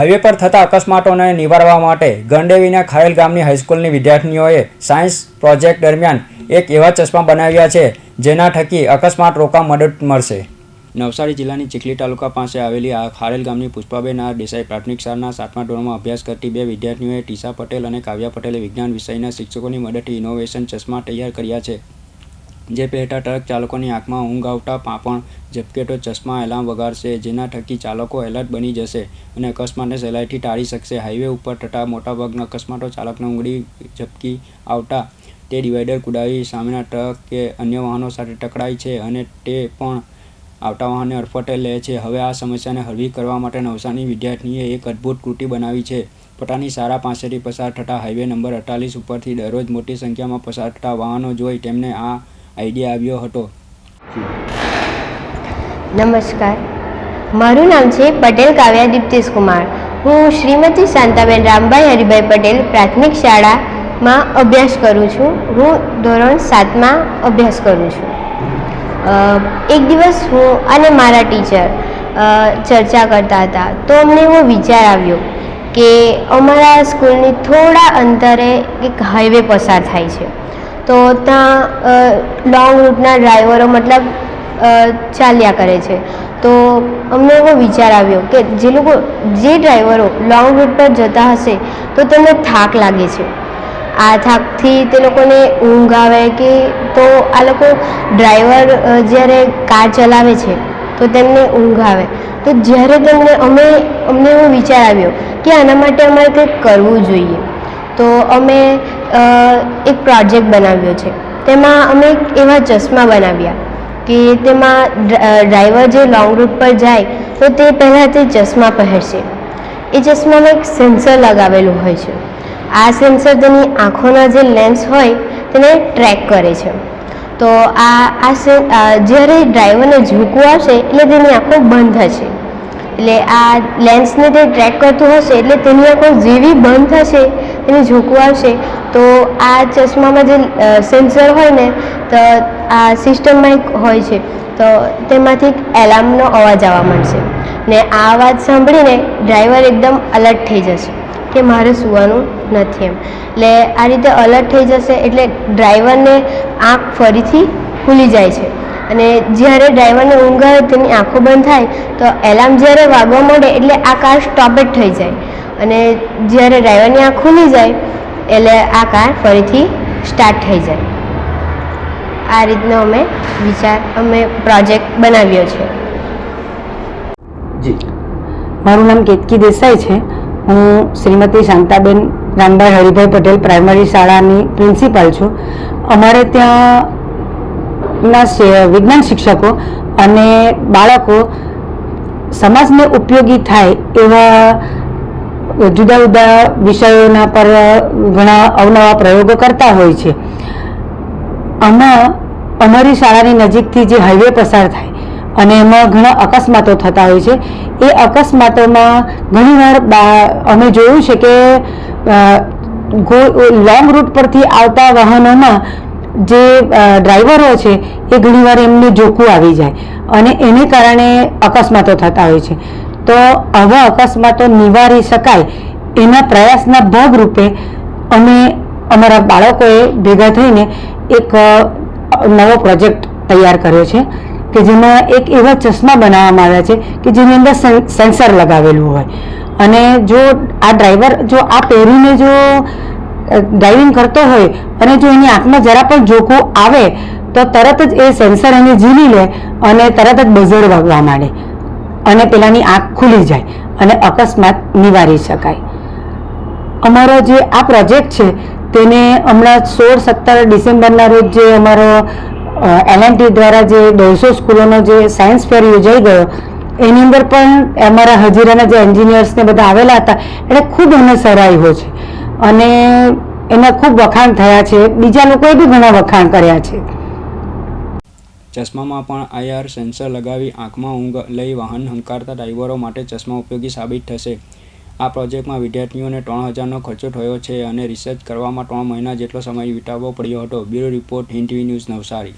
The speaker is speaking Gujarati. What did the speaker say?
હાઈવે પર થતા અકસ્માતોને નિવારવા માટે ગંડેવીના ખારેલ ગામની હાઈસ્કૂલની વિદ્યાર્થીનીઓએ સાયન્સ પ્રોજેક્ટ દરમિયાન એક એવા ચશ્મા બનાવ્યા છે, જેના થકી અકસ્માત રોકવા મદદ મળશે. નવસારી જિલ્લાની ચીખલી તાલુકા પાસે આવેલી આ ખારેલ ગામની પુષ્પાબેન આર દેસાઈ પ્રાથમિક શાળાના સાતમા ધોરણમાં અભ્યાસ કરતી બે વિદ્યાર્થીઓએ ટીસા પટેલ અને કાવ્યા પટેલે વિજ્ઞાન વિષયના શિક્ષકોની મદદથી ઇનોવેશન ચશ્મા તૈયાર કર્યા છે. જે પહેરતા ટ્રક ચાલકોની આંખમાં ઊંઘ આવતા પાંપણ, ઝપકેટો, ચશ્મા, એલાર્મ વગાડશે, જેના થકી ચાલકો એલર્ટ બની જશે અને અકસ્માતને સહેલાઈથી ટાળી શકશે. હાઈવે ઉપર થતા મોટાભાગના અકસ્માતો ચાલકને ઊંઘડી ઝપકી આવતા. તે ડિવાઈડર કુદાવી સામેના ટ્રક કે અન્ય વાહનો સાથે ટકરાય છે અને તે પણ આવતા વાહનને અડફટે લે છે. હવે આ સમસ્યાને હળવી કરવા માટે નવસારી વિદ્યાર્થીએ એક અદ્ભુત કૃતિ બનાવી છે. પોતાની શાળા પાસેથી પસાર થતા હાઈવે નંબર અડતાલીસ ઉપરથી દરરોજ મોટી સંખ્યામાં પસાર થતા વાહનો જોઈ તેમને આ આઈડિયા આવ્યો હતો. નમસ્કાર. મારું નામ છે પટેલ કાવ્યા દીપ્તિશ કુમાર હું શ્રીમતી શાંતાબેન રામભાઈ હરિભાઈ પટેલ પ્રાથમિક શાળામાં અભ્યાસ કરું છું. હું ધોરણ સાતમાં અભ્યાસ કરું છું. એક દિવસ હું અને મારા ટીચર ચર્ચા કરતા હતા. તો અમને એવો વિચાર આવ્યો કે અમારા સ્કૂલની થોડા અંતરે એક હાઈવે પસાર થાય છે. તો ત્યાં લોંગ રૂટના ડ્રાઈવરો મતલબ ચાલ્યા કરે છે. તો અમને એવો વિચાર આવ્યો કે જે લોકો, જે ડ્રાઈવરો લોંગ રૂટ પર જતા હશે, તો તેમને થાક લાગે છે. આ થાકથી તે લોકોને ઊંઘ આવે કે તો આ લોકો ડ્રાઈવર જ્યારે કાર ચલાવે છે, તો તેમને ઊંઘ આવે. તો જ્યારે તેમને અમે, અમને એવો વિચાર આવ્યો કે આના માટે અમારે કંઈક કરવું જોઈએ. તો અમે એક પ્રોજેક્ટ બનાવ્યો છે. તેમાં અમે એવા ચશ્મા બનાવ્યા કે તેમાં ડ્રાઈવર જે લોંગ રૂટ પર જાય, તો તે પહેલાં તે ચશ્મા પહેરશે. એ ચશ્મામાં એક સેન્સર લગાવેલું હોય છે. આ સેન્સર તેની આંખોના જે લેન્સ હોય, તેને ટ્રેક કરે છે. તો આ આ જ્યારે ડ્રાઈવરને ઝૂકવું આવશે, એટલે તેની આંખો બંધ થશે. એટલે આ લેન્સને તે ટ્રેક કરતું હશે, એટલે તેની આંખો જેવી બંધ થશે તેને ઝૂકવું આવશે તો આ ચશ્મામાં જે સેન્સર હોય ને, તો આ સિસ્ટમમાં એક હોય છે. તો તેમાંથી એક એલાર્મનો અવાજ આવવા માંડશે. ને આ અવાજ સાંભળીને ડ્રાઈવર એકદમ અલર્ટ થઈ જશે કે મારે સૂવાનું નથી એમ. એટલે આ રીતે અલર્ટ થઈ જશે એટલે ડ્રાઈવરને આંખ ફરીથી ખુલી જાય છે. અને જ્યારે ડ્રાઈવરને ઊંઘ આવે, તેની આંખો બંધ થાય, તો એલાર્મ જ્યારે વાગવા માંડે, એટલે આ કાર સ્ટોપ જ થઈ જાય. અને જ્યારે ડ્રાઈવરની આંખ ખુલી જાય એટલે આ કાર ફરીથી સ્ટાર્ટ થઈ જાય. આ રીતનો અમે વિચાર અમે પ્રોજેક્ટ બનાવ્યો છે. જી. મારું નામ કેતકી દેસાઈ છે. હું શ્રીમતી શાંતાબેન રામભાઈ હરિભાઈ પટેલ પ્રાઇમરી શાળાની પ્રિન્સિપાલ છું. અમારે ત્યાં ના વિજ્ઞાન શિક્ષકો અને બાળકો સમાજને ઉપયોગી થાય એવા જુદા જુદા વિષયોના પર ઘણા અવનવા પ્રયોગો કરતા હોય છે. આમાં અમારી શાળાની નજીકથી જે હાઈવે પસાર થાય, અને એમાં ઘણા અકસ્માતો થતા હોય છે. એ અકસ્માતોમાં ઘણીવાર અમે જોયું છે કે લોંગ રૂટ પરથી આવતા વાહનોમાં જે ડ્રાઈવરો છે, એ ઘણીવાર એમને જોખું આવી જાય, અને એને કારણે અકસ્માતો થતા હોય છે. તો આવા અકસ્માતો નિવારી શકાય એના પ્રયાસના ભાગરૂપે અમે અમારા બાળકોએ ભેગા થઈને એક નવો પ્રોજેક્ટ તૈયાર કર્યો છે કે જેમાં એક એવા ચશ્મા બનાવવામાં આવ્યા છે કે જેની અંદર સેન- સેન્સર લગાવેલું હોય. અને જો આ ડ્રાઈવર જો આ પહેરીને જો ડ્રાઇવિંગ કરતો હોય અને જો એની આંખમાં જરા પણ જોખું આવે તો તરત જ એ સેન્સર એને ઝીલી લે અને તરત જ બઝર વાગવા માંડે. અને પેલાની આંખ ખુલી જાય અને અકસ્માત નિવારી શકાય. અમારો જે આ પ્રોજેક્ટ છે, તેને હમણાં સોળ સત્તર ડિસેમ્બરના રોજ જે અમારો એલએનટી દ્વારા જે દોઢસો સ્કૂલોનો જે સાયન્સ ફેર યોજાઈ ગયો, એની અંદર પણ અમારા હજીરાના જે એન્જિનિયર્સને બધા આવેલા હતા એટલે ખૂબ એને સરાહ્યો છે. અને એના ખૂબ વખાણ થયા છે. બીજા લોકોએ બી ઘણા વખાણ કર્યા છે. ચશ્મામાં પણ આઈઆર સેન્સર લગાવી આંખમાં ઊંઘ લઈ વાહન હંકારતા ડ્રાઈવરો માટે ચશ્મા ઉપયોગી સાબિત થશે. આ પ્રોજેક્ટમાં વિદ્યાર્થીઓને ત્રણ હજારનો ખર્ચો થયો છે અને રિસર્ચ કરવામાં ત્રણ મહિના જેટલો સમય વિતાવવો પડ્યો હતો. Bureau report Hind news Navsari.